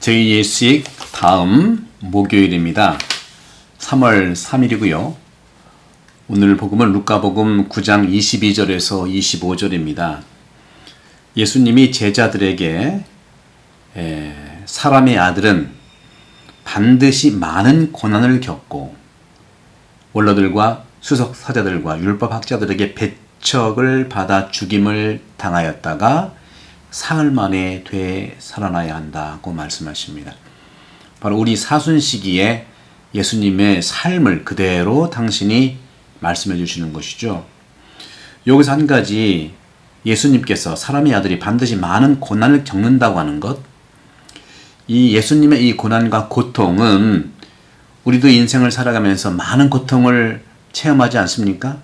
제2예수의 다음 목요일입니다. 3월 3일이고요. 오늘 복음은 루카복음 9장 22절에서 25절입니다. 예수님이 제자들에게 에, 사람의 아들은 반드시 많은 고난을 겪고 원로들과 수석 사자들과 율법 학자들에게 배척을 받아 죽임을 당하였다가 사흘 만에 되 살아나야 한다고 말씀하십니다. 바로 우리 사순 시기에 예수님의 삶을 그대로 당신이 말씀해 주시는 것이죠. 여기서 한 가지 예수님께서 사람의 아들이 반드시 많은 고난을 겪는다고 하는 것, 이 예수님의 이 고난과 고통은 우리도 인생을 살아가면서 많은 고통을 체험하지 않습니까?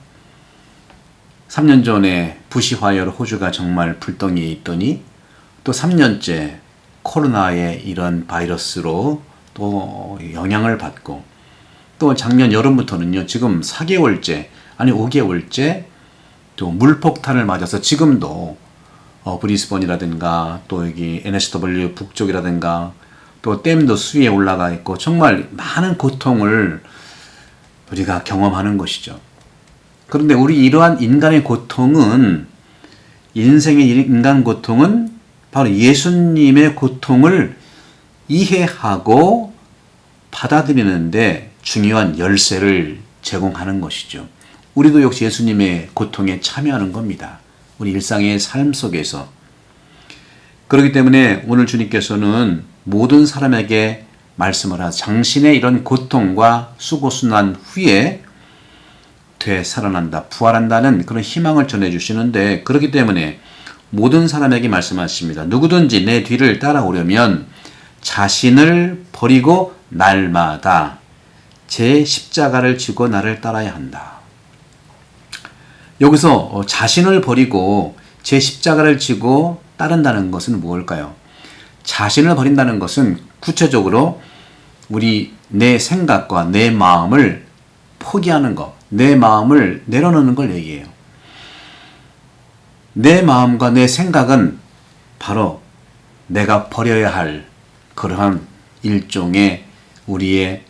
3년 전에 부시 화열 호주가 정말 불덩이에 있더니 또 3년째 코로나의 이런 바이러스로 또 영향을 받고 또 작년 여름부터는요 지금 4개월째 아니 5개월째 또 물폭탄을 맞아서 지금도 어, 브리스번이라든가 또 여기 NSW 북쪽이라든가 또 댐도 수위에 올라가 있고 정말 많은 고통을 우리가 경험하는 것이죠. 그런데 우리 이러한 인간의 고통은 인생의 인간 고통은 바로 예수님의 고통을 이해하고 받아들이는데 중요한 열쇠를 제공하는 것이죠. 우리도 역시 예수님의 고통에 참여하는 겁니다. 우리 일상의 삶 속에서. 그렇기 때문에 오늘 주님께서는 모든 사람에게 말씀을 하사 당신의 이런 고통과 수고순한 후에 되살아난다, 부활한다는 그런 희망을 전해주시는데 그렇기 때문에 모든 사람에게 말씀하십니다. 누구든지 내 뒤를 따라오려면 자신을 버리고 날마다 제 십자가를 지고 나를 따라야 한다. 여기서 어, 자신을 버리고 제 십자가를 지고 따른다는 것은 무엇일까요? 자신을 버린다는 것은 구체적으로 우리 내 생각과 내 마음을 포기하는 것, 내 마음을 내려놓는 걸 얘기해요. 내 마음과 내 생각은 바로 내가 버려야 할 그러한 일종의 우리의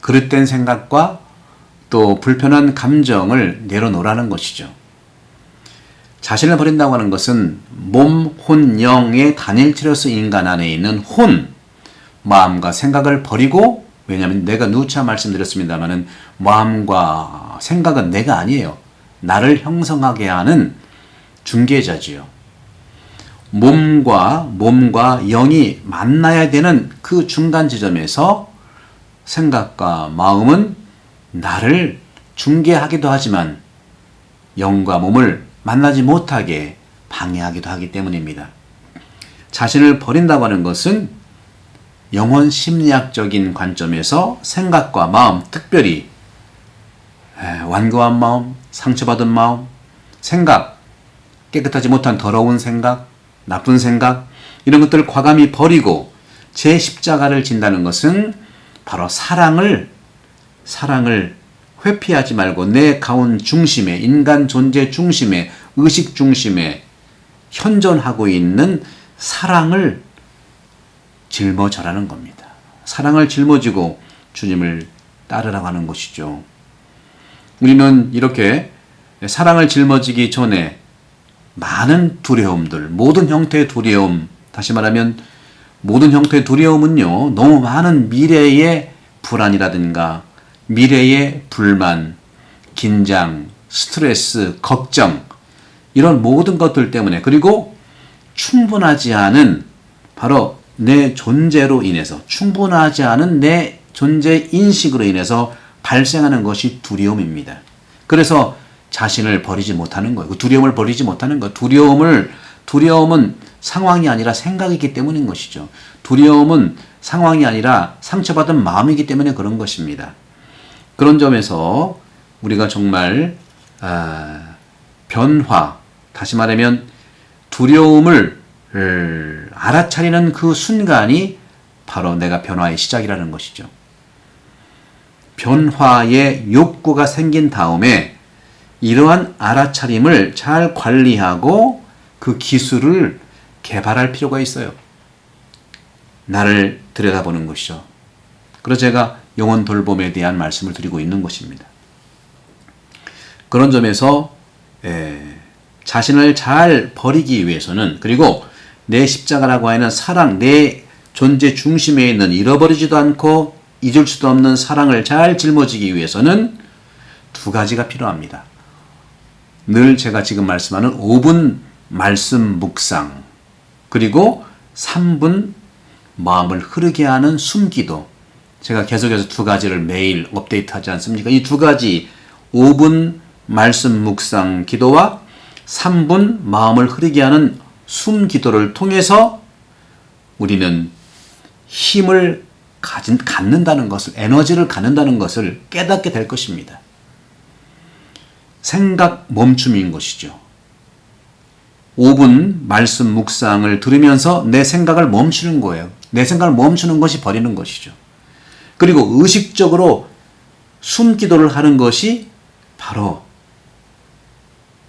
그릇된 생각과 또 불편한 감정을 내려놓으라는 것이죠. 자신을 버린다고 하는 것은 몸, 혼, 영의 단일체로서 인간 안에 있는 혼, 마음과 생각을 버리고 왜냐하면 내가 누차 말씀드렸습니다만은 마음과 생각은 내가 아니에요. 나를 형성하게 하는 중개자지요. 몸과 몸과 영이 만나야 되는 그 중간 지점에서 생각과 마음은 나를 중개하기도 하지만 영과 몸을 만나지 못하게 방해하기도 하기 때문입니다. 자신을 버린다고 하는 것은 영혼 심리학적인 관점에서 생각과 마음, 특별히 완고한 마음, 상처받은 마음, 생각, 깨끗하지 못한 더러운 생각, 나쁜 생각, 이런 것들을 과감히 버리고 제 십자가를 진다는 것은 바로 사랑을, 사랑을 회피하지 말고 내 가운 중심에, 인간 존재 중심에, 의식 중심에 현존하고 있는 사랑을 짊어져라는 겁니다. 사랑을 짊어지고 주님을 따르라고 하는 것이죠. 우리는 이렇게 사랑을 짊어지기 전에 많은 두려움들, 모든 형태의 두려움, 다시 말하면 모든 형태의 두려움은요, 너무 많은 미래의 불안이라든가 미래의 불만, 긴장, 스트레스, 걱정, 이런 모든 것들 때문에, 그리고 충분하지 않은 바로 내 존재로 인해서 충분하지 않은 내 존재 인식으로 인해서 발생하는 것이 두려움입니다. 그래서 자신을 버리지 못하는 거예요. 그 두려움을 버리지 못하는 거. 두려움을 두려움은 상황이 아니라 생각이기 때문인 것이죠. 두려움은 상황이 아니라 상처받은 마음이기 때문에 그런 것입니다. 그런 점에서 우리가 정말 아, 변화, 다시 말하면 두려움을 알아차리는 그 순간이 바로 내가 변화의 시작이라는 것이죠. 변화의 욕구가 생긴 다음에 이러한 알아차림을 잘 관리하고 그 기술을 개발할 필요가 있어요. 나를 들여다보는 것이죠. 그래서 제가 영혼 돌봄에 대한 말씀을 드리고 있는 것입니다. 그런 점에서 에, 자신을 잘 버리기 위해서는 그리고 내 십자가라고 하는 사랑, 내 존재 중심에 있는 잃어버리지도 않고 잊을 수도 없는 사랑을 잘 짊어지기 위해서는 두 가지가 필요합니다. 늘 제가 지금 말씀하는 5분 말씀 묵상 그리고 3분 마음을 흐르게 하는 숨기도 제가 계속해서 두 가지를 매일 업데이트 하지 않습니까? 이 두 가지 5분 말씀 묵상 기도와 3분 마음을 흐르게 하는 숨 기도를 통해서 우리는 힘을 가진, 갖는다는 것을, 에너지를 갖는다는 것을 깨닫게 될 것입니다. 생각 멈춤인 것이죠. 5분 말씀 묵상을 들으면서 내 생각을 멈추는 거예요. 내 생각을 멈추는 것이 버리는 것이죠. 그리고 의식적으로 숨 기도를 하는 것이 바로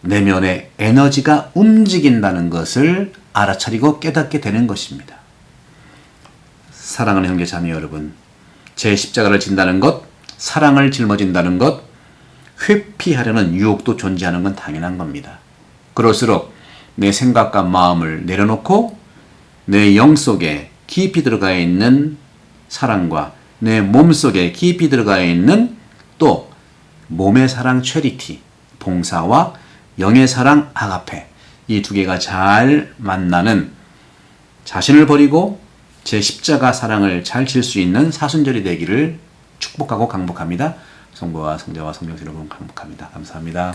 내면의 에너지가 움직인다는 것을 알아차리고 깨닫게 되는 것입니다. 사랑하는 형제 자매 여러분, 제 십자가를 진다는 것, 사랑을 짊어진다는 것, 회피하려는 유혹도 존재하는 건 당연한 겁니다. 그럴수록 내 생각과 마음을 내려놓고 내 영 속에 깊이 들어가 있는 사랑과 내 몸 속에 깊이 들어가 있는 또 몸의 사랑 체리티, 봉사와 영의 사랑 아가페 이 두 개가 잘 만나는 자신을 버리고 제 십자가 사랑을 잘 질 수 있는 사순절이 되기를 축복하고 강복합니다. 성부와 성자와 성령의 이름으로 강복합니다. 감사합니다.